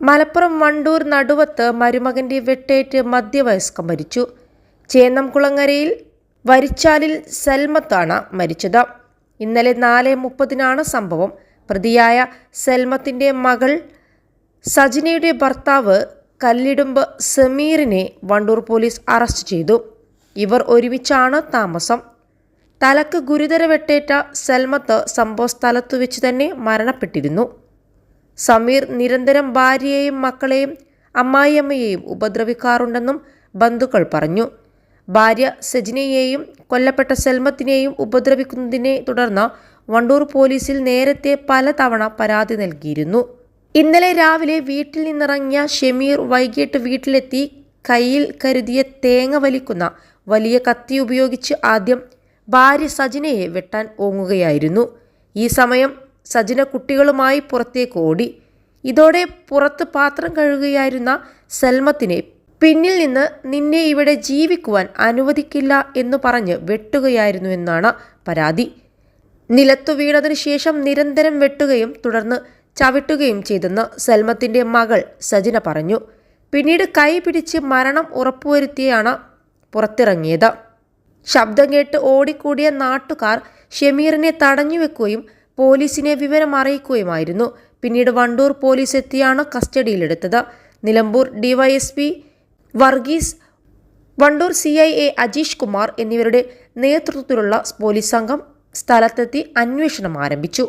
മലപ്പുറം വണ്ടൂർ നടുവത്ത് മരുമകന്റെ വെട്ടേറ്റ് മധ്യവയസ്ക മരിച്ചു. ചേന്നംകുളങ്ങരയിൽ വരിച്ചാലിൽ സൽമത്താണ് മരിച്ചത്. ഇന്നലെ നാല് മുപ്പതിനാണ് സംഭവം. പ്രതിയായ സൽമത്തിന്റെ മകൾ സജിനയുടെ ഭർത്താവ് കല്ലിടുമ്പ് സമീറിനെ വണ്ടൂർ പോലീസ് അറസ്റ്റ് ചെയ്തു. ഇവർ ഒരുമിച്ചാണ് താമസം. തലക്ക് ഗുരുതര വെട്ടേറ്റ സൽമത്ത് സംഭവസ്ഥലത്തു വെച്ച് തന്നെ മരണപ്പെട്ടിരുന്നു. സമീർ നിരന്തരം ഭാര്യയെയും മക്കളെയും അമ്മായിയമ്മയെയും ഉപദ്രവിക്കാറുണ്ടെന്നും ബന്ധുക്കൾ പറഞ്ഞു. ഭാര്യ സജിനയെയും കൊല്ലപ്പെട്ട സെൽമത്തിനെയും ഉപദ്രവിക്കുന്നതിനെ തുടർന്ന് വണ്ടൂർ പോലീസിൽ നേരത്തെ പലതവണ പരാതി നൽകിയിരുന്നു. ഇന്നലെ രാവിലെ വീട്ടിൽ നിന്നിറങ്ങിയ ഷമീർ വൈകിട്ട് വീട്ടിലെത്തി കയ്യിൽ കരുതിയ തേങ്ങ വലിക്കുന്ന വലിയ കത്തി ഉപയോഗിച്ച് ആദ്യം ഭാര്യ സജിനയെ വെട്ടാൻ ഓങ്ങുകയായിരുന്നു. ഈ സമയം സജിന കുട്ടികളുമായി പുറത്തേക്ക് ഓടി. ഇതോടെ പുറത്ത് പാത്രം കഴുകുകയായിരുന്ന സൽമത്തിനെ പിന്നിൽ നിന്ന് നിന്നെ ഇവിടെ ജീവിക്കുവാൻ അനുവദിക്കില്ല എന്ന് പറഞ്ഞ് വെട്ടുകയായിരുന്നു എന്നാണ് പരാതി. നിലത്തു വീണതിനു ശേഷം നിരന്തരം വെട്ടുകയും തുടർന്ന് ചവിട്ടുകയും ചെയ്തെന്ന് സൽമത്തിന്റെ മകൾ സജിന പറഞ്ഞു. പിന്നീട് കൈ പിടിച്ച് മരണം ഉറപ്പുവരുത്തിയാണ് പുറത്തിറങ്ങിയത്. ശബ്ദം കേട്ട് ഓടിക്കൂടിയ നാട്ടുകാർ ഷമീറിനെ തടഞ്ഞു വെക്കുകയും പോലീസിനെ വിവരം അറിയിക്കുകയുമായിരുന്നു. പിന്നീട് വണ്ടൂർ പോലീസ് എത്തിയാണ് കസ്റ്റഡിയിലെടുത്തത്. Nilambur DYSP Varghese Vandoor C I A Ajeesh Kumar എന്നിവരുടെ നേതൃത്വത്തിലുള്ള പോലീസ് സംഘം സ്ഥലത്തെത്തി അന്വേഷണം ആരംഭിച്ചു.